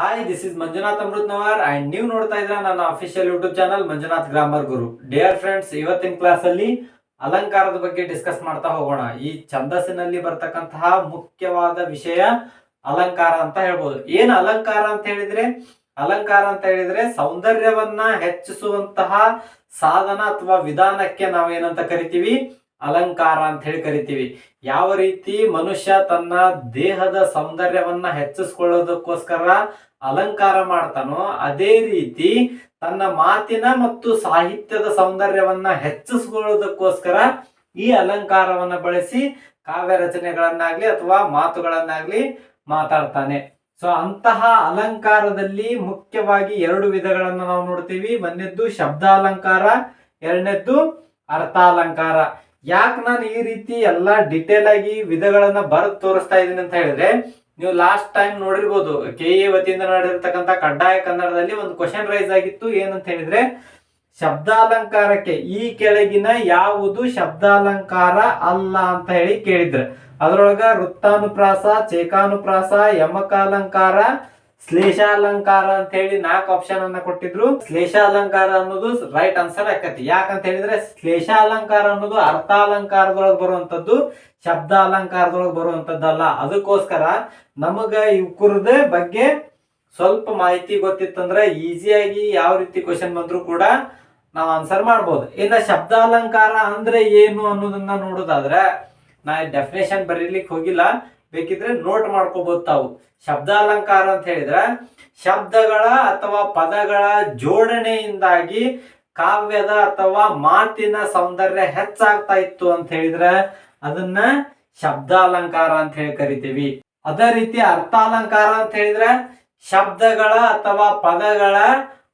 Hi this is Manjunath Amrutnavar and ನೀವು ನೋಡ್ತಾ ಇದ್ರ ನನ್ನ official YouTube channel Manjunath grammar Guru dear friends ಇವತ್ತಿನ ಕ್ಲಾಸ್ ಅಲ್ಲಿ ಅಲಂಕಾರದ ಬಗ್ಗೆ ಡಿಸ್ಕಸ್ ಮಾಡ್ತಾ ಹೋಗೋಣ. ಈ ಛಂದಸ್ಸಿನಲ್ಲಿ ಬರ್ತಕ್ಕಂತಹ ಮುಖ್ಯವಾದ ವಿಷಯ ಅಲಂಕಾರ ಅಂತ ಹೇಳ್ಬೋದು. ಏನ್ ಅಲಂಕಾರ ಅಂತ ಹೇಳಿದ್ರೆ? ಅಲಂಕಾರ ಅಂತ ಹೇಳಿದ್ರೆ ಸೌಂದರ್ಯವನ್ನ ಹೆಚ್ಚಿಸುವಂತಹ ಸಾಧನ ಅಥವಾ ವಿಧಾನಕ್ಕೆ ನಾವೇನಂತ ಕರಿತೀವಿ? ಅಲಂಕಾರ ಅಂತ ಹೇಳಿ ಕರಿತೀವಿ. ಯಾವ ರೀತಿ ಮನುಷ್ಯ ತನ್ನ ದೇಹದ ಸೌಂದರ್ಯವನ್ನ ಹೆಚ್ಚಿಸ್ಕೊಳ್ಳೋದಕ್ಕೋಸ್ಕರ ಅಲಂಕಾರ ಮಾಡ್ತಾನೋ ಅದೇ ರೀತಿ ತನ್ನ ಮಾತಿನ ಮತ್ತು ಸಾಹಿತ್ಯದ ಸೌಂದರ್ಯವನ್ನ ಹೆಚ್ಚಿಸ್ಕೊಳ್ಳೋದಕ್ಕೋಸ್ಕರ ಈ ಅಲಂಕಾರವನ್ನ ಬಳಸಿ ಕಾವ್ಯ ರಚನೆಗಳನ್ನಾಗ್ಲಿ ಅಥವಾ ಮಾತುಗಳನ್ನಾಗ್ಲಿ ಮಾತಾಡ್ತಾನೆ. ಸೊ ಅಂತಹ ಅಲಂಕಾರದಲ್ಲಿ ಮುಖ್ಯವಾಗಿ ಎರಡು ವಿಧಗಳನ್ನ ನಾವು ನೋಡ್ತೀವಿ. ಒಂದನೇದ್ದು ಶಬ್ದಾಲಂಕಾರ, ಎರಡನೇದ್ದು ಅರ್ಥಾಲಂಕಾರ. ಯಾಕೆ ನಾನು ಈ ರೀತಿ ಎಲ್ಲಾ ಡಿಟೇಲ್ ಆಗಿ ವಿಧಗಳನ್ನ ಬರೆದು ತೋರಿಸ್ತಾ ಇದ್ದೀನಿ ಅಂತ ಹೇಳಿದ್ರೆ, ನೀವು ಲಾಸ್ಟ್ ಟೈಮ್ ನೋಡಿರ್ಬೋದು ಕೆ ಎ ವತಿಯಿಂದ ನಡೆದಿರ್ತಕ್ಕಂಥ ಕಡ್ಡಾಯ ಕನ್ನಡದಲ್ಲಿ ಒಂದು ಕ್ವಶನ್ ರೈಸ್ ಆಗಿತ್ತು. ಏನಂತ ಹೇಳಿದ್ರೆ, ಶಬ್ದಾಲಂಕಾರಕ್ಕೆ ಈ ಕೆಳಗಿನ ಯಾವುದು ಶಬ್ದಾಲಂಕಾರ ಅಲ್ಲ ಅಂತ ಹೇಳಿ ಕೇಳಿದ್ರು. ಅದರೊಳಗ ವೃತ್ತಾನುಪ್ರಾಸ, ಚೇಕಾನುಪ್ರಾಸ, ಯಮಕಾಲಂಕಾರ ಶ್ಲೇಷಾಲಂಕಾರ ಅಂತ ಹೇಳಿ ನಾಲ್ಕು ಆಪ್ಷನ್ ಅನ್ನ ಕೊಟ್ಟಿದ್ರು. ಶ್ಲೇಷಾಲಂಕಾರ ಅನ್ನೋದು ರೈಟ್ ಆನ್ಸರ್ ಆಕತಿ. ಯಾಕಂತ ಹೇಳಿದ್ರೆ ಶ್ಲೇಷಾಲಂಕಾರ ಅನ್ನೋದು ಅರ್ಥಾಲಂಕಾರದೊಳಗೆ ಬರುವಂತದ್ದು ಶಬ್ದ ಅಲಂಕಾರದೊಳಗೆ ಬರುವಂತದ್ದಲ್ಲ ಅದಕ್ಕೋಸ್ಕರ ನಮಗ ಇವ್ಕುರದ ಬಗ್ಗೆ ಸ್ವಲ್ಪ ಮಾಹಿತಿ ಗೊತ್ತಿತ್ತಂದ್ರೆ ಈಸಿಯಾಗಿ ಯಾವ ರೀತಿ ಕ್ವಶನ್ ಬಂದ್ರು ಕೂಡ ನಾವು ಆನ್ಸರ್ ಮಾಡ್ಬೋದು. ಇನ್ನ ಶಬ್ದಾಲಂಕಾರ ಅಂದ್ರೆ ಏನು ಅನ್ನೋದನ್ನ ನೋಡೋದಾದ್ರೆ, ನಾ ಡೆಫಿನೇಷನ್ ಬರೀಲಿಕ್ಕೆ ಹೋಗಿಲ್ಲ. ಬೇಕಿದ್ರೆ ನೋಟ್ ಮಾಡ್ಕೋಬಹುದು ತಾವು. ಶಬ್ದಾಲಂಕಾರ ಅಂತ ಹೇಳಿದ್ರೆ ಶಬ್ದಗಳ ಅಥವಾ ಪದಗಳ ಜೋಡಣೆಯಿಂದಾಗಿ ಕಾವ್ಯದ ಅಥವಾ ಮಾತಿನ ಸೌಂದರ್ಯ ಹೆಚ್ಚಾಗ್ತಾ ಇತ್ತು ಅಂತ ಹೇಳಿದ್ರೆ ಅದನ್ನ ಶಬ್ದಾಲಂಕಾರ ಅಂತ ಹೇಳಿ ಕರಿತೀವಿ. ಅದೇ ರೀತಿ ಅರ್ಥಾಲಂಕಾರ ಅಂತ ಹೇಳಿದ್ರೆ ಶಬ್ದಗಳ ಅಥವಾ ಪದಗಳ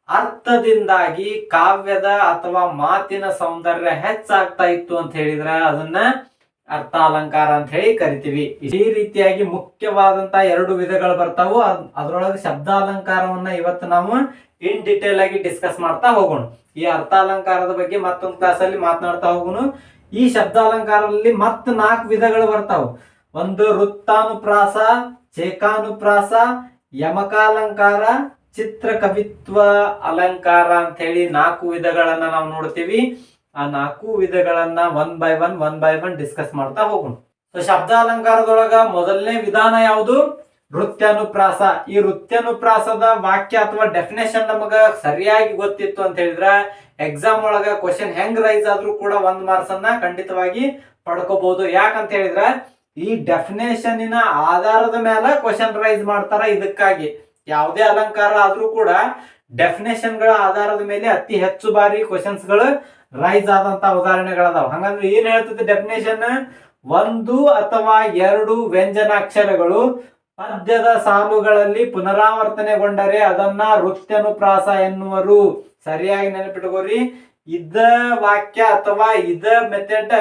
ಅರ್ಥದಿಂದಾಗಿ ಕಾವ್ಯದ ಅಥವಾ ಮಾತಿನ ಸೌಂದರ್ಯ ಹೆಚ್ಚಾಗ್ತಾ ಇತ್ತು ಅಂತ ಹೇಳಿದ್ರೆ ಅದನ್ನ ಅರ್ಥಾಲಂಕಾರ ಅಂತ ಹೇಳಿ ಕರಿತೀವಿ. ಈ ರೀತಿಯಾಗಿ ಮುಖ್ಯವಾದಂತ ಎರಡು ವಿಧಗಳು ಬರ್ತಾವು ಅದರೊಳಗೆ ಶಬ್ದ ಅಲಂಕಾರವನ್ನ ಇವತ್ತು ನಾವು ಇನ್ ಡಿಟೇಲ್ ಆಗಿ ಡಿಸ್ಕಸ್ ಮಾಡ್ತಾ ಹೋಗೋಣ. ಈ ಅರ್ಥಾಲಂಕಾರದ ಬಗ್ಗೆ ಮತ್ತೊಂದು ಕ್ಲಾಸಲ್ಲಿ ಮಾತನಾಡ್ತಾ ಹೋಗೋಣ. ಈ ಶಬ್ದಾಲಂಕಾರದಲ್ಲಿ ಮತ್ ನಾಲ್ಕು ವಿಧಗಳು ಬರ್ತಾವು. ಒಂದು ವೃತ್ತಾನುಪ್ರಾಸ, ಚೇಕಾನುಪ್ರಾಸ, ಯಮಕಾಲಂಕಾರ ಚಿತ್ರ ಕವಿತ್ವ ಅಲಂಕಾರ ಅಂತ ಹೇಳಿ ನಾಲ್ಕು ವಿಧಗಳನ್ನ ನಾವು ನೋಡ್ತೀವಿ. ಆ ನಾಲ್ಕು ವಿಧಗಳನ್ನ one by one one by one discuss ಮಾಡ್ತಾ ಹೋಗೋಣ. ಸೊ ಶಬ್ದ ಅಲಂಕಾರದೊಳಗ ಮೊದಲನೇ ವಿಧಾನ ಯಾವುದು? ನೃತ್ಯಾನುಪ್ರಾಸ ಈ ನೃತ್ಯಾನುಪ್ರಾಸದ ವಾಕ್ಯ ಅಥವಾ ಡೆಫಿನೇಷನ್ ನಮಗ ಸರಿಯಾಗಿ ಗೊತ್ತಿತ್ತು ಅಂತ ಹೇಳಿದ್ರ ಎಕ್ಸಾಮ್ ಒಳಗ ಕ್ವಶನ್ ಹೆಂಗ್ ರೈಸ್ ಆದ್ರೂ ಕೂಡ ಒಂದ್ ಮಾರ್ಕ್ಸ್ ಅನ್ನ ಖಂಡಿತವಾಗಿ ಪಡ್ಕೋಬಹುದು ಯಾಕಂತ ಹೇಳಿದ್ರ, ಈ ಡೆಫಿನೇಷನ್ನಿನ ಆಧಾರದ ಮೇಲೆ ಕ್ವಶನ್ ರೈಸ್ ಮಾಡ್ತಾರ ಇದಕ್ಕಾಗಿ. ಯಾವುದೇ ಅಲಂಕಾರ ಆದ್ರೂ ಕೂಡ ಡೆಫಿನೇಷನ್ಗಳ ಆಧಾರದ ಮೇಲೆ ಅತಿ ಹೆಚ್ಚು ಬಾರಿ ಕ್ವಶನ್ಸ್ಗಳು ರೈಸ್ ಆದಂತ ಉದಾಹರಣೆಗಳದಾವ. ಹಂಗಂದ್ರೆ ಏನ್ ಹೇಳ್ತದೆ ಡೆಫಿನೇಷನ್ ಒಂದು ಅಥವಾ ಎರಡು ವ್ಯಂಜನಾಕ್ಷರಗಳು ಪದ್ಯದ ಸಾಲುಗಳಲ್ಲಿ ಪುನರಾವರ್ತನೆಗೊಂಡರೆ ಅದನ್ನ ವೃತ್ಯನುಪ್ರಾಸ ಎನ್ನುವರು. ಸರಿಯಾಗಿ ನೆನಪಿಟ್ಕೋರಿ ಇದ ವಾಕ್ಯ ಅಥವಾ ಇದ ಮೆಥಡ್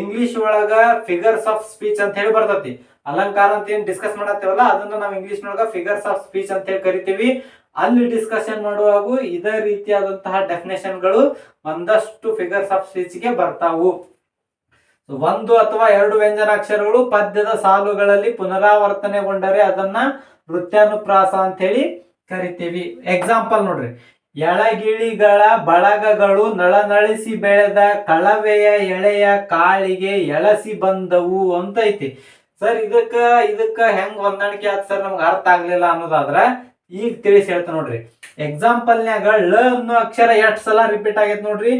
ಇಂಗ್ಲಿಷ್ ಒಳಗ ಫಿಗರ್ಸ್ ಆಫ್ ಸ್ಪೀಚ್ ಅಂತ ಹೇಳಿ ಬರ್ತತಿ. ಅಲಂಕಾರ ಅಂತ ಏನ್ ಡಿಸ್ಕಸ್ ಮಾಡತ್ತೇವಲ್ಲ, ಅದನ್ನ ನಾವು ಇಂಗ್ಲಿಷ್ ನೊಳಗ ಫಿಗರ್ಸ್ ಆಫ್ ಸ್ಪೀಚ್ ಅಂತ ಹೇಳಿ ಕರಿತೀವಿ. ಅಲ್ಲಿ ಡಿಸ್ಕಷನ್ ಮಾಡುವಾಗ ಇದೇ ರೀತಿಯಾದಂತಹ ಡೆಫಿನೇಷನ್ಗಳು ಒಂದಷ್ಟು ಫಿಗರ್ಸ್ ಆಫ್ ಸ್ಪೀಚ್ಗೆ ಬರ್ತಾವು. ಒಂದು ಅಥವಾ ಎರಡು ವ್ಯಂಜನಾಕ್ಷರಗಳು ಪದ್ಯದ ಸಾಲುಗಳಲ್ಲಿ ಪುನರಾವರ್ತನೆಗೊಂಡರೆ ಅದನ್ನ ನೃತ್ಯಾನುಪ್ರಾಸ ಅಂತ ಹೇಳಿ ಕರಿತೀವಿ. ಎಕ್ಸಾಂಪಲ್ ನೋಡ್ರಿ. ಎಳಗಿಳಿಗಳ ಬಳಗಗಳು ನಳನಳಿಸಿ ಬೆಳೆದ ಕಳವೆಯ ಎಳೆಯ ಕಾಳಿಗೆ ಎಳಸಿ ಬಂದವು ಅಂತ ಐತಿ. ಸರ್ ಇದಕ್ಕ ಇದಕ್ಕ ಹೆಂಗ್ ಹೊಂದಾಣಿಕೆ ಆಯ್ತು ಸರ್ ನಮ್ಗೆ ಅರ್ಥ ಆಗ್ಲಿಲ್ಲ ಅನ್ನೋದಾದ್ರ ಈಗ ತಿಳಿಸಿ ಹೇಳ್ತಾ ನೋಡ್ರಿ. ಎಕ್ಸಾಂಪಲ್ನ್ಯಾಗ ಳ ಅನ್ನೋ ಅಕ್ಷರ ಎಷ್ಟು ಸಲ ರಿಪೀಟ್ ಆಗೈತೆ ನೋಡ್ರಿ?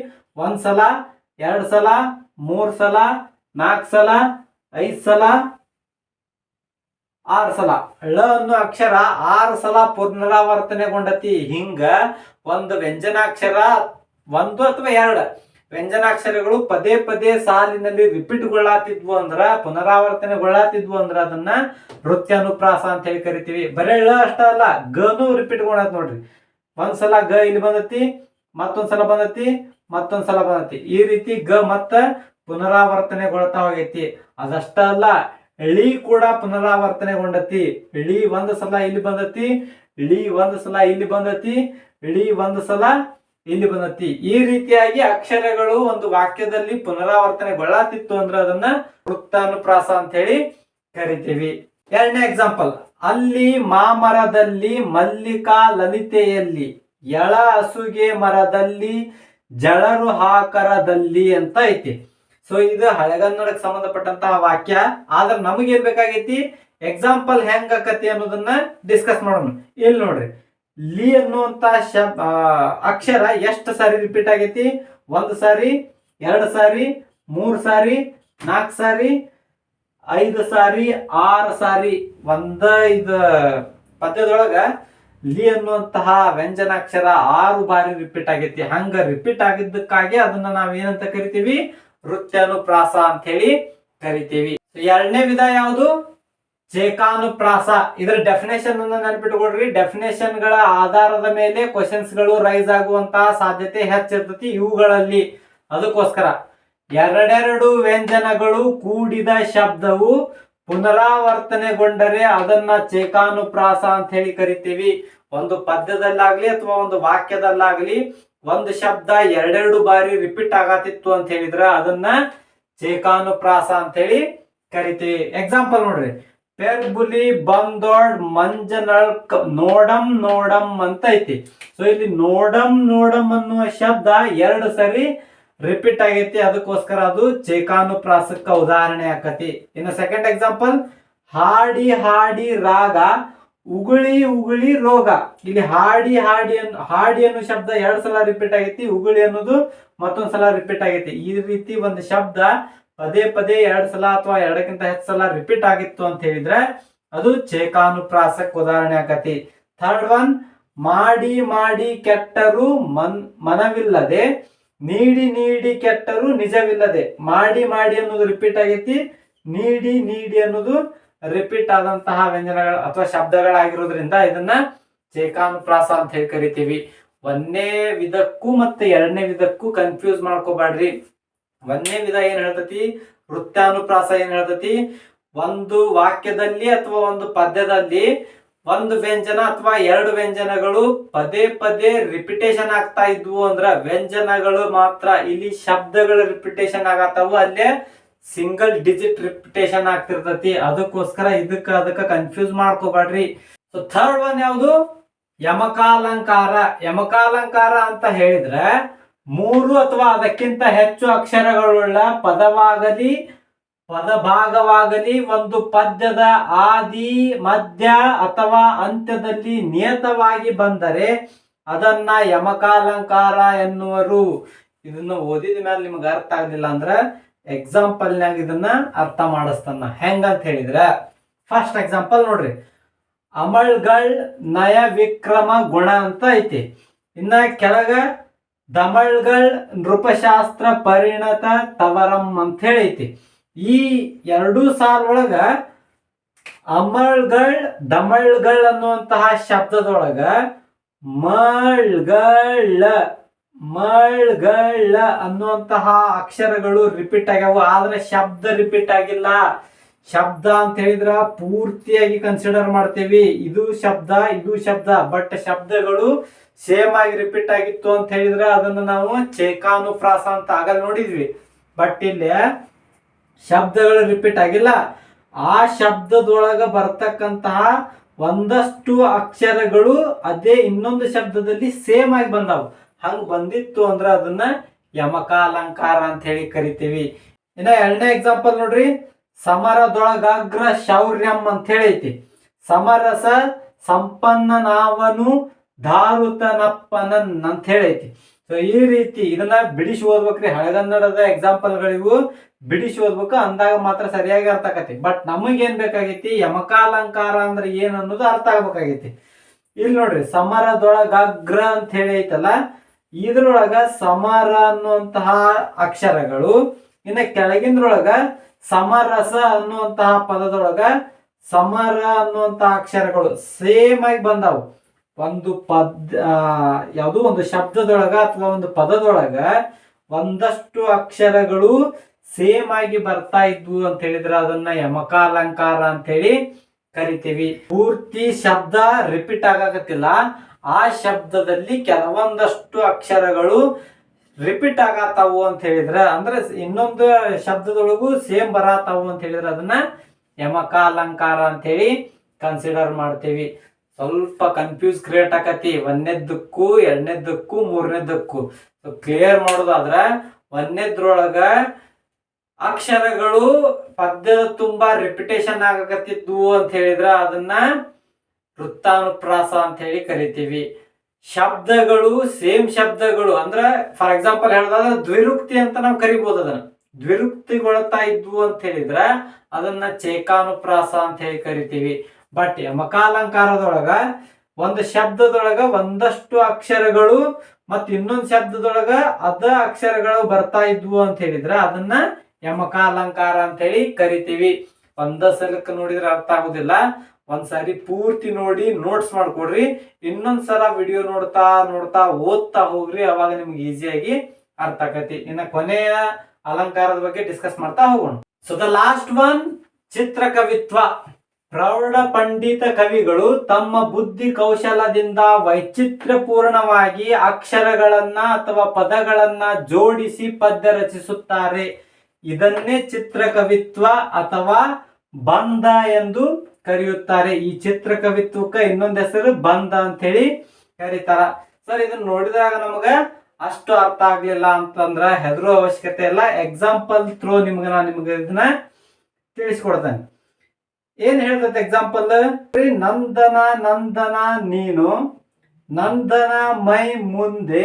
ಒಂದ್ ಸಲ, ಎರಡ್ ಸಲ, ಮೂರ್ ಸಲ ನಾಲ್ಕ್ ಸಲ, ಐದ್ ಸಲ, ಆರ್ ಸಲ. ಳ ಅನ್ನೋ ಅಕ್ಷರ ಆರು ಸಲ ಪುನರಾವರ್ತನೆಗೊಂಡತಿ. ಹಿಂಗ ಒಂದು ವ್ಯಂಜನಾಕ್ಷರ ಒಂದು ಅಥವಾ ಎರಡು. ವ್ಯಂಜನಾಕ್ಷರಗಳು ಪದೇ ಪದೇ ಸಾಲಿನಲ್ಲಿ ರಿಪೀಟ್ ಗೊಳ್ಳಾತಿದ್ವು ಅಂದ್ರ, ಪುನರಾವರ್ತನೆಗೊಳ್ಳಾತಿದ್ವು ಅಂದ್ರ ಅದನ್ನ ನೃತ್ಯಾನುಪ್ರಾಸ ಅಂತ ಹೇಳಿ ಕರಿತೀವಿ. ಬರೇ ಳ ಅಷ್ಟ ಅಲ್ಲ ಗನು ರಿಪೀಟ್ ಗೊಂಡತ್ ನೋಡ್ರಿ. ಒಂದ್ಸಲ ಗ ಇಲ್ಲಿ ಬಂದತಿ, ಮತ್ತೊಂದ್ಸಲ ಬಂದತಿ ಮತ್ತೊಂದ್ಸಲ ಬಂದತಿ. ಈ ರೀತಿ ಗ ಮತ್ತ ಪುನರಾವರ್ತನೆಗೊಳ್ತಾ ಹೋಗೈತಿ. ಅದಷ್ಟ ಅಲ್ಲ, ಇಳಿ ಕೂಡ ಪುನರಾವರ್ತನೆಗೊಂಡತಿ. ಇಳಿ ಒಂದ್ ಸಲ ಇಲ್ಲಿ ಬಂದತಿ, ಇಳಿ ಒಂದ್ ಸಲ ಇಲ್ಲಿ ಬಂದತಿ, ಇಳಿ ಒಂದ್ ಸಲ ಇಲ್ಲಿ ಬಂದತಿ. ಈ ರೀತಿಯಾಗಿ ಅಕ್ಷರಗಳು ಒಂದು ವಾಕ್ಯದಲ್ಲಿ ಪುನರಾವರ್ತನೆಗೊಳ್ಳಾತಿತ್ತು ಅಂದ್ರೆ ಅದನ್ನ ವೃತ್ತಾನುಪ್ರಾಸ ಅಂತ ಹೇಳಿ ಕರಿತೀವಿ. ಎರಡನೇ ಎಕ್ಸಾಂಪಲ್ ಅಲ್ಲಿ ಮಾಮರದಲ್ಲಿ ಮಲ್ಲಿಕಾ ಲಲಿತೆಯಲ್ಲಿ ಎಳ ಹಸುಗೆ ಮರದಲ್ಲಿ ಜಳರು ಹಾಕರದಲ್ಲಿ ಅಂತ ಐತಿ. ಸೊ ಇದು ಹಳೆಗನ್ನಡಕ್ಕೆ ಸಂಬಂಧಪಟ್ಟಂತಹ ವಾಕ್ಯ. ಆದ್ರೆ ನಮಗೇನ್ ಬೇಕಾಗೈತಿ? ಎಕ್ಸಾಂಪಲ್ ಹೆಂಗ್ ಆಕತಿ ಅನ್ನೋದನ್ನ ಡಿಸ್ಕಸ್ ಮಾಡೋಣ. ಇಲ್ಲಿ ನೋಡ್ರಿ. ಲಿ ಅನ್ನುವಂತ ಶಬ್ ಅಕ್ಷರ ಎಷ್ಟು ಸಾರಿ ರಿಪೀಟ್ ಆಗೈತಿ? ಒಂದು ಸಾರಿ, ಎರಡು ಸಾರಿ, ಮೂರು ಸಾರಿ ನಾಲ್ಕು ಸಾರಿ, ಐದು ಸಾರಿ, ಆರು ಸಾರಿ. ಒಂದ ಇದು ಪದ್ಯದೊಳಗ ಲಿ ಅನ್ನುವಂತಹ ವ್ಯಂಜನಾಕ್ಷರ ಆರು ಬಾರಿ ರಿಪೀಟ್ ಆಗೈತಿ. ಹಂಗ ರಿಪೀಟ್ ಆಗಿದ್ದಕ್ಕಾಗಿ ಅದನ್ನ ನಾವ್ ಏನಂತ ಕರಿತೀವಿ? ವೃತ್ಯಾನುಪ್ರಾಸ ಅಂತ ಹೇಳಿ ಕರಿತೀವಿ. ಎರಡನೇ ವಿಧ ಯಾವುದು? ಚೇಕಾನುಪ್ರಾಸ ಇದರ ಡೆಫಿನೇಷನ್ ಅನ್ನು ನೆನ್ಪಿಟ್ಕೊಡ್ರಿ ಡೆಫಿನೇಷನ್ಗಳ ಆಧಾರದ ಮೇಲೆ ಕ್ವಶನ್ಸ್ಗಳು ರೈಸ್ ಆಗುವಂತಹ ಸಾಧ್ಯತೆ ಹೆಚ್ಚಿರ್ತತಿ ಇವುಗಳಲ್ಲಿ. ಅದಕ್ಕೋಸ್ಕರ ಎರಡೆರಡು ವ್ಯಂಜನಗಳು ಕೂಡಿದ ಶಬ್ದವು ಪುನರಾವರ್ತನೆಗೊಂಡರೆ ಅದನ್ನ ಚೇಕಾನುಪ್ರಾಸ ಅಂತ ಹೇಳಿ ಕರಿತೀವಿ. ಒಂದು ಪದ್ಯದಲ್ಲಾಗ್ಲಿ ಅಥವಾ ಒಂದು ವಾಕ್ಯದಲ್ಲಾಗ್ಲಿ ಒಂದು ಶಬ್ದ ಎರಡೆರಡು ಬಾರಿ ರಿಪೀಟ್ ಆಗತ್ತಿತ್ತು ಅಂತ ಹೇಳಿದ್ರೆ ಅದನ್ನ ಚೇಕಾನುಪ್ರಾಸ ಅಂತ ಹೇಳಿ ಕರಿತೀವಿ. ಎಕ್ಸಾಂಪಲ್ ನೋಡ್ರಿ. ಪೆರ್ಬುಲಿ ಬಂದೋಡ್ ಮಂಜನಳ್ ನೋಡಂ ನೋಡಂ ಅಂತ ಐತಿ ಸೊ ಇಲ್ಲಿ ನೋಡಂ ನೋಡಂ ಅನ್ನುವ ಶಬ್ದ ಎರಡು ಸರಿ ರಿಪೀಟ್ ಆಗೈತಿ. ಅದಕ್ಕೋಸ್ಕರ ಅದು ಚೇಕಾನುಪ್ರಾಸಕ್ಕ ಉದಾಹರಣೆ ಆಕತಿ. ಇನ್ನು ಸೆಕೆಂಡ್ ಎಕ್ಸಾಂಪಲ್ ಹಾಡಿ ಹಾಡಿ ರಾಗ, ಉಗುಳಿ ಉಗುಳಿ ರೋಗ. ಇಲ್ಲಿ ಹಾಡಿ ಹಾಡಿ ಅನ್ನು ಹಾಡಿ ಅನ್ನೋ ಶಬ್ದ ಎರಡು ಸಲ ರಿಪೀಟ್ ಆಗೈತಿ, ಉಗುಳಿ ಅನ್ನೋದು ಮತ್ತೊಂದ್ಸಲ ರಿಪೀಟ್ ಆಗೈತಿ. ಈ ರೀತಿ ಒಂದು ಶಬ್ದ ಪದೇ ಪದೇ ಎರಡು ಸಲ ಅಥವಾ ಎರಡಕ್ಕಿಂತ ಹೆಚ್ಚು ಸಲ ರಿಪೀಟ್ ಆಗಿತ್ತು ಅಂತ ಹೇಳಿದ್ರೆ ಅದು ಚೇಕಾನುಪ್ರಾಸಕ್ಕೆ ಉದಾಹರಣೆ ಆಗತಿ. ಥರ್ಡ್ ಒನ್ ಮಾಡಿ ಮಾಡಿ ಕೆಟ್ಟರು ಮನ್, ಮನವಿಲ್ಲದೆ, ನೀಡಿ ನೀಡಿ ಕೆಟ್ಟರು ನಿಜವಿಲ್ಲದೆ. ಮಾಡಿ ಮಾಡಿ ಅನ್ನೋದು ರಿಪೀಟ್ ಆಗೈತಿ, ನೀಡಿ ನೀಡಿ ಅನ್ನೋದು ರಿಪೀಟ್ ಆದಂತಹ ವ್ಯಂಜನಗಳು ಅಥವಾ ಶಬ್ದಗಳಾಗಿರೋದ್ರಿಂದ ಇದನ್ನ ಚೇಕಾನುಪ್ರಾಸ ಅಂತ ಹೇಳಿ ಕರಿತೀವಿ. ಒಂದೇ ವಿಧಕ್ಕೂ ಮತ್ತೆ ಎರಡನೇ ವಿಧಕ್ಕೂ ಕನ್ಫ್ಯೂಸ್ ಮಾಡ್ಕೋಬೇಡ್ರಿ ಒಂದನೇ ವಿಧ ಏನ್ ಹೇಳ್ತತಿ? ವೃತ್ತಾನುಪ್ರಾಸ ಏನ್ ಹೇಳ್ತತಿ? ಒಂದು ವಾಕ್ಯದಲ್ಲಿ ಅಥವಾ ಒಂದು ಪದ್ಯದಲ್ಲಿ ಒಂದು ವ್ಯಂಜನ ಅಥವಾ ಎರಡು ವ್ಯಂಜನಗಳು ಪದೇ ಪದೇ ರಿಪಿಟೇಷನ್ ಆಗ್ತಾ ಇದ್ವು ಅಂದ್ರ ವ್ಯಂಜನಗಳು ಮಾತ್ರ, ಇಲ್ಲಿ ಶಬ್ದಗಳು ರಿಪಿಟೇಷನ್ ಆಗತ್ತವು, ಅಲ್ಲೇ ಸಿಂಗಲ್ ಡಿಜಿಟ್ ರಿಪಿಟೇಷನ್ ಆಗ್ತಿರ್ತತಿ. ಅದಕ್ಕೋಸ್ಕರ ಇದಕ್ಕ ಅದಕ್ಕ ಕನ್ಫ್ಯೂಸ್ ಮಾಡ್ಕೋಬೇಡ್ರಿ ಸೊ ಥರ್ಡ್ ಒನ್ ಯಾವುದು? ಯಮಕಾಲಂಕಾರ. ಯಮಕಾಲಂಕಾರ ಅಂತ ಹೇಳಿದ್ರೆ ಮೂರು ಅಥವಾ ಅದಕ್ಕಿಂತ ಹೆಚ್ಚು ಅಕ್ಷರಗಳುಳ್ಳ ಪದವಾಗಲಿ, ಪದಭಾಗವಾಗಲಿ ಒಂದು ಪದ್ಯದ ಆದಿ, ಮಧ್ಯ ಅಥವಾ ಅಂತ್ಯದಲ್ಲಿ ನಿಯತವಾಗಿ ಬಂದರೆ ಅದನ್ನ ಯಮಕಾಲಂಕಾರ ಎನ್ನುವರು. ಇದನ್ನ ಓದಿದ ಮೇಲೆ ನಿಮ್ಗೆ ಅರ್ಥ ಆಗಲಿಲ್ಲ ಅಂದ್ರೆ ಎಕ್ಸಾಂಪಲ್ನಾಗ ಇದನ್ನ ಅರ್ಥ ಮಾಡಿಸ್ತಾನ. ಹೆಂಗಂತ ಹೇಳಿದ್ರೆ? ಫಸ್ಟ್ ಎಕ್ಸಾಂಪಲ್ ನೋಡ್ರಿ. ಅಮಳ್ಗಳ್ ನಯ ವಿಕ್ರಮ ಗುಣ ಅಂತ ಐತಿ. ಇನ್ನ ಕೆಳಗ ದಮಳ್ಗಳ್ ನೃಪಶಾಸ್ತ್ರ ಪರಿಣತ ತವರಂ ಅಂತ ಹೇಳೈತಿ ಈ ಎರಡೂ ಸಾಲೊಳಗ ಅಮಳ್ಗಳ್, ದಮಳ್ಗಳ್ ಅನ್ನುವಂತಹ ಶಬ್ದದೊಳಗ ಮಳ್ಗಳ ಮಳ್ಗಳ ಅನ್ನುವಂತಹ ಅಕ್ಷರಗಳು ರಿಪೀಟ್ ಆಗ್ಯಾವ. ಆದ್ರೆ ಶಬ್ದ ರಿಪೀಟ್ ಆಗಿಲ್ಲ. ಶಬ್ದ ಅಂತ ಹೇಳಿದ್ರ ಪೂರ್ತಿಯಾಗಿ ಕನ್ಸಿಡರ್ ಮಾಡ್ತೇವಿ. ಇದು ಶಬ್ದ ಇದು ಶಬ್ದ. ಬಟ್ ಶಬ್ದಗಳು ಸೇಮ್ ಆಗಿ ರಿಪೀಟ್ ಆಗಿತ್ತು ಅಂತ ಹೇಳಿದ್ರೆ ಅದನ್ನ ನಾವು ಚೇಕಾನುಪ್ರಾಸ ಅಂತ ಆಗಲ್ ನೋಡಿದ್ವಿ. ಬಟ್ ಇಲ್ಲಿ ಶಬ್ದಗಳು ರಿಪೀಟ್ ಆಗಿಲ್ಲ. ಆ ಶಬ್ದದೊಳಗ ಬರ್ತಕ್ಕಂತಹ ಒಂದಷ್ಟು ಅಕ್ಷರಗಳು ಅದೇ ಇನ್ನೊಂದು ಶಬ್ದದಲ್ಲಿ ಸೇಮ್ ಆಗಿ ಬಂದವು. ಹಂಗ್ ಬಂದಿತ್ತು ಅಂದ್ರೆ ಅದನ್ನ ಯಮಕಾಲಂಕಾರ ಅಂತ ಹೇಳಿ ಕರಿತೀವಿ. ಇನ್ನ ಎರಡನೇ ಎಕ್ಸಾಂಪಲ್ ನೋಡ್ರಿ. ಸಮರದೊಳಗಾಗ್ರ ಶೌರ್ಯಂ ಅಂತ ಹೇಳೈತಿ ಸಮರಸ ಸಂಪನ್ನನಾವನು ಧಾರುತನಪ್ಪನನ್ ಅಂತ ಹೇಳೈತಿ ಸೊ ಈ ರೀತಿ ಇದನ್ನ ಬಿಡಿಸಿ ಓದ್ಬೇಕ್ರಿ. ಹಳೆಗನ್ನಡದ ಎಕ್ಸಾಂಪಲ್ಗಳಿವು ಬಿಡಿಸಿ ಓದ್ಬೇಕು. ಅಂದಾಗ ಮಾತ್ರ ಸರಿಯಾಗಿ ಅರ್ಥ ಆಕತಿ ಬಟ್ ನಮಗೇನ್ ಬೇಕಾಗೈತಿ? ಯಮಕಾಲಂಕಾರ ಅಂದ್ರೆ ಏನು ಅನ್ನೋದು ಅರ್ಥ ಆಗ್ಬೇಕಾಗೈತಿ. ಇಲ್ಲಿ ನೋಡ್ರಿ, ಸಮರದೊಳಗಾಗ್ರ ಅಂತ ಹೇಳಿ ಐತಲ್ಲ ಇದ್ರೊಳಗ ಸಮರ ಅನ್ನುವಂತಹ ಅಕ್ಷರಗಳು, ಇನ್ನ ಕೆಳಗಿಂದ್ರೊಳಗ ಸಮರಸ ಅನ್ನುವಂತಹ ಪದದೊಳಗ ಸಮರ ಅನ್ನುವಂತಹ ಅಕ್ಷರಗಳು ಸೇಮ್ ಆಗಿ ಬಂದಾವು. ಒಂದು ಪದ ಯಾವುದು ಒಂದು ಶಬ್ದದೊಳಗ ಅಥವಾ ಒಂದು ಪದದೊಳಗ ಒಂದಷ್ಟು ಅಕ್ಷರಗಳು ಸೇಮ್ ಆಗಿ ಬರ್ತಾ ಇದ್ವು ಅಂತ ಹೇಳಿದ್ರೆ ಅದನ್ನ ಯಮಕಾಲಂಕಾರ ಅಂತ ಹೇಳಿ ಕರಿತೀವಿ. ಪೂರ್ತಿ ಶಬ್ದ ರಿಪೀಟ್ ಆಗಕತ್ತಿಲ್ಲ. ಆ ಶಬ್ದದಲ್ಲಿ ಕೆಲವೊಂದಷ್ಟು ಅಕ್ಷರಗಳು ರಿಪೀಟ್ ಆಗತ್ತಾವು ಅಂತ ಹೇಳಿದ್ರೆ, ಅಂದ್ರೆ ಇನ್ನೊಂದು ಶಬ್ದದೊಳಗೂ ಸೇಮ್ ಬರತ್ತಾವು ಅಂತ ಹೇಳಿದ್ರೆ ಅದನ್ನ ಯಮಕ ಅಲಂಕಾರ ಅಂತ ಹೇಳಿ ಕನ್ಸಿಡರ್ ಮಾಡ್ತೀವಿ. ಸ್ವಲ್ಪ ಕನ್ಫ್ಯೂಸ್ ಕ್ರಿಯೇಟ್ ಆಕತಿ. ಒಂದನೇದಕ್ಕೂ, ಎರಡನೇದಕ್ಕೂ, ಮೂರನೇದಕ್ಕೂ. ಕ್ಲಿಯರ್ ಮಾಡೋದಾದ್ರ ಒಂದನೇದ್ರೊಳಗ ಅಕ್ಷರಗಳು ಪದ್ಯದ ತುಂಬಾ ರಿಪಿಟೇಷನ್ ಆಗಕತ್ತಿದ್ವು ಅಂತ ಹೇಳಿದ್ರ ಅದನ್ನ ವೃತ್ತಾನುಪ್ರಾಸ ಅಂತ ಹೇಳಿ ಕರಿತೀವಿ. ಶಬ್ದಗಳು ಸೇಮ್ ಶಬ್ದಗಳು. ಅಂದ್ರೆ ಫಾರ್ ಎಕ್ಸಾಂಪಲ್ ಹೇಳೋದಾದ್ರೆ, ದ್ವಿರುಕ್ತಿ ಅಂತ ನಾವು ಕರಿಬಹುದು ಅದನ್ನ. ದ್ವಿರುಕ್ತಿಗೊಳ್ತಾ ಇದ್ವು ಅಂತ ಹೇಳಿದ್ರ, ಅದನ್ನ ಚೇಕಾನುಪ್ರಾಸ ಅಂತ ಹೇಳಿ ಕರಿತೀವಿ. ಬಟ್ ಯಮಕಾಲಂಕಾರದೊಳಗ ಒಂದು ಶಬ್ದದೊಳಗ ಒಂದಷ್ಟು ಅಕ್ಷರಗಳು ಮತ್ ಇನ್ನೊಂದು ಶಬ್ದದೊಳಗ ಅದ ಅಕ್ಷರಗಳು ಬರ್ತಾ ಇದ್ವು ಅಂತ ಹೇಳಿದ್ರ, ಅದನ್ನ ಯಮಕಾಲಂಕಾರ ಅಂತ ಹೇಳಿ ಕರಿತೀವಿ. ಒಂದ ಸಲಕ್ಕ ನೋಡಿದ್ರೆ ಅರ್ಥ ಆಗುದಿಲ್ಲ. ಒಂದ್ಸಾರಿ ಪೂರ್ತಿ ನೋಡಿ ನೋಟ್ಸ್ ಮಾಡ್ಕೊಡ್ರಿ. ಇನ್ನೊಂದ್ಸಲ ವಿಡಿಯೋ ನೋಡ್ತಾ ನೋಡ್ತಾ ಓದ್ತಾ ಹೋಗ್ರಿ, ಅವಾಗ ನಿಮ್ಗೆ ಈಸಿಯಾಗಿ ಅರ್ಥ ಆಗತಿ ಇನ್ನ ಕೊನೆಯ ಅಲಂಕಾರದ ಬಗ್ಗೆ ಡಿಸ್ಕಸ್ ಮಾಡ್ತಾ ಹೋಗೋಣ. ಸೊ ದ ಲಾಸ್ಟ್ ಒನ್ ಚಿತ್ರಕವಿತ್ವ. ಪ್ರೌಢ ಪಂಡಿತ ಕವಿಗಳು ತಮ್ಮ ಬುದ್ಧಿ ಕೌಶಲದಿಂದ ವೈಚಿತ್ರ್ಯಪೂರ್ಣವಾಗಿ ಅಕ್ಷರಗಳನ್ನ ಅಥವಾ ಪದಗಳನ್ನ ಜೋಡಿಸಿ ಪದ್ಯ ರಚಿಸುತ್ತಾರೆ. ಇದನ್ನೇ ಚಿತ್ರಕವಿತ್ವ ಅಥವಾ ಬಂಧ ಎಂದು ಕರೆಯುತ್ತಾರೆ. ಈ ಚಿತ್ರಕವಿತ್ವಕ್ಕ ಇನ್ನೊಂದು ಹೆಸರು ಬಂದ ಅಂತ ಹೇಳಿ ಕರೀತಾರ. ಸರ್, ಇದನ್ನ ನೋಡಿದಾಗ ನಮಗ ಅಷ್ಟು ಅರ್ಥ ಆಗ್ಲಿಲ್ಲ ಅಂತಂದ್ರ ಹೆದರೋ ಅವಶ್ಯಕತೆ ಇಲ್ಲ. ಎಕ್ಸಾಂಪಲ್ ಥ್ರೋ ನಿಮ್ಗೆ ನಾನು ನಿಮ್ಗೆ ಇದನ್ನ ತಿಳಿಸ್ಕೊಡ್ತೇನೆ. ಏನ್ ಹೇಳ್ತೈತೆ ಎಕ್ಸಾಂಪಲ್ ನಂದನ ನಂದನ ನೀನು, ನಂದನ ಮೈ ಮುಂದೆ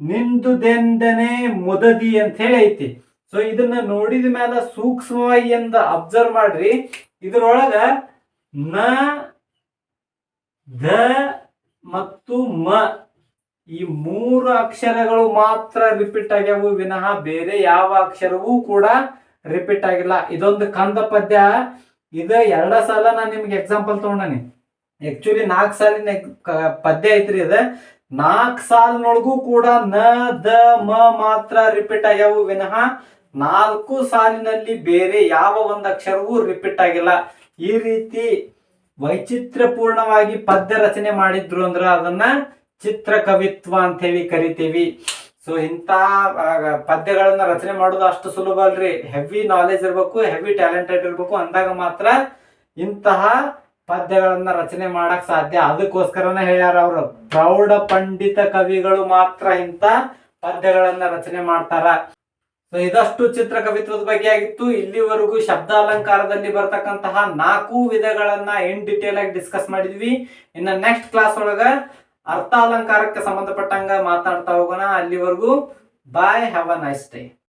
ನಿಂದುದೆಂದನೆ ಮುದದಿ ಅಂತ ಹೇಳಿ ಐತಿ. ಸೊ ಇದನ್ನ ನೋಡಿದ ಮೇಲೆ ಸೂಕ್ಷ್ಮವಾಗಿ ಅಬ್ಸರ್ವ್ ಮಾಡ್ರಿ. ಇದ್ರೊಳಗ ನ, ದ ಮತ್ತು ಮ ಈ ಮೂರು ಅಕ್ಷರಗಳು ಮಾತ್ರ ರಿಪೀಟ್ ಆಗ್ಯಾವು, ವಿನಃ ಬೇರೆ ಯಾವ ಅಕ್ಷರವೂ ಕೂಡ ರಿಪೀಟ್ ಆಗಿಲ್ಲ. ಇದೊಂದು ಕಂದ ಪದ್ಯ ಇದ ಎರಡ ಸಲ ನಾನು ನಿಮ್ಗೆ ಎಕ್ಸಾಂಪಲ್ ತಗೊಂಡಿ ಆಕ್ಚುಲಿ ನಾಲ್ಕು ಸಾಲಿನ ಪದ್ಯ ಐತ್ರಿ ಅದ ನಾಲ್ಕು ಸಾಲಿನೊಳಗೂ ಕೂಡ ನ, ದ, ಮ ಮಾತ್ರ ರಿಪೀಟ್ ಆಗ್ಯಾವು, ವಿನಃ ನಾಲ್ಕು ಸಾಲಿನಲ್ಲಿ ಬೇರೆ ಯಾವ ಒಂದು ಅಕ್ಷರವೂ ರಿಪೀಟ್ ಆಗಿಲ್ಲ. ಈ ರೀತಿ ವೈಚಿತ್ರ್ಯಪೂರ್ಣವಾಗಿ ಪದ್ಯ ರಚನೆ ಮಾಡಿದ್ರು ಅಂದ್ರ ಅದನ್ನ ಚಿತ್ರಕವಿತ್ವ ಅಂತ ಹೇಳಿ ಕರಿತೀವಿ. ಸೊ ಇಂಥ ಪದ್ಯಗಳನ್ನ ರಚನೆ ಮಾಡೋದು ಅಷ್ಟು ಸುಲಭ ಅಲ್ರಿ. ಹೆವಿ ನಾಲೆಜ್ ಇರಬೇಕು ಹೆವಿ ಟ್ಯಾಲೆಂಟೆಡ್ ಇರಬೇಕು. ಅಂದಾಗ ಮಾತ್ರ ಇಂತಹ ಪದ್ಯಗಳನ್ನ ರಚನೆ ಮಾಡಕ್ ಸಾಧ್ಯ. ಅದಕ್ಕೋಸ್ಕರನೇ ಹೇಳ್ಯಾರ ಅವರು, ಪ್ರೌಢ ಪಂಡಿತ ಕವಿಗಳು ಮಾತ್ರ ಇಂಥ ಪದ್ಯಗಳನ್ನ ರಚನೆ ಮಾಡ್ತಾರ. ಸೊ ಇದಷ್ಟು ಚಿತ್ರಕವಿತ್ವದ ಬಗ್ಗೆ ಆಗಿತ್ತು. ಇಲ್ಲಿವರೆಗೂ ಶಬ್ದ ಅಲಂಕಾರದಲ್ಲಿ ಬರ್ತಕ್ಕಂತಹ ನಾಲ್ಕು ವಿಧಗಳನ್ನ ಇನ್ ಡಿಟೇಲ್ ಆಗಿ ಡಿಸ್ಕಸ್ ಮಾಡಿದ್ವಿ. ಇನ್ನು ನೆಕ್ಸ್ಟ್ ಕ್ಲಾಸ್ ಒಳಗ ಅರ್ಥ ಅಲಂಕಾರಕ್ಕೆ ಸಂಬಂಧಪಟ್ಟಂಗ ಮಾತಾಡ್ತಾ ಹೋಗೋಣ. ಅಲ್ಲಿವರೆಗೂ bye have a nice day